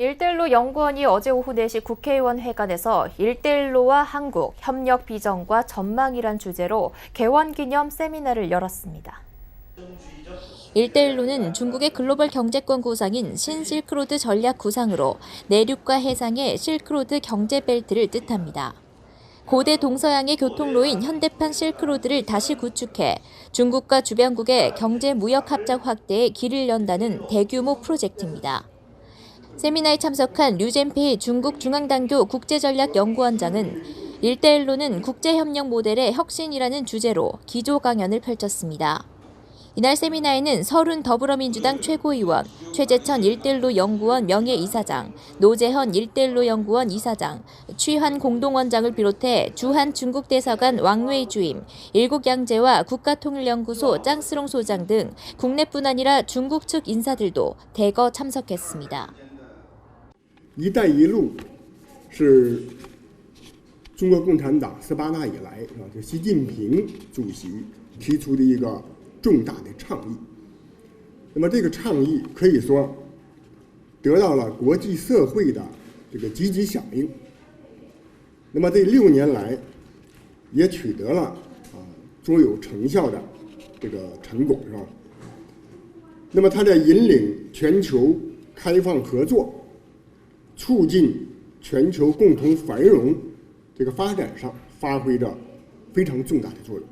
일대일로 연구원이 어제 오후 4시 국회의원 회관에서 일대일로와 한국, 협력 비전과 전망이란 주제로 개원 기념 세미나를 열었습니다. 일대일로는 중국의 글로벌 경제권 구상인 신실크로드 전략 구상으로 내륙과 해상의 실크로드 경제 벨트를 뜻합니다. 고대 동서양의 교통로인 현대판 실크로드를 다시 구축해 중국과 주변국의 경제 무역 합작 확대에 길을 연다는 대규모 프로젝트입니다. 세미나에 참석한 류젠페이 중국 중앙당교 국제전략연구원장은 일대일로는 국제협력 모델의 혁신이라는 주제로 기조 강연을 펼쳤습니다. 이날 세미나에는 서른 더불어민주당 최고위원, 최재천 일대일로 연구원 명예이사장, 노재현 일대일로 연구원 이사장, 취한 공동원장을 비롯해 주한 중국 대사관 왕웨이 주임, 일국양제와 국가통일연구소 짱스롱 소장 등 국내뿐 아니라 중국 측 인사들도 대거 참석했습니다. “一带一路”是中国共产党十八大以来啊，就习近平主席提出的一个重大的倡议。那么这个倡议可以说得到了国际社会的这个积极响应。那么这六年来也取得了啊卓有成效的这个成果，是吧？那么它在引领全球开放合作。促进全球共同繁荣这个发展上发挥着非常重大的作用。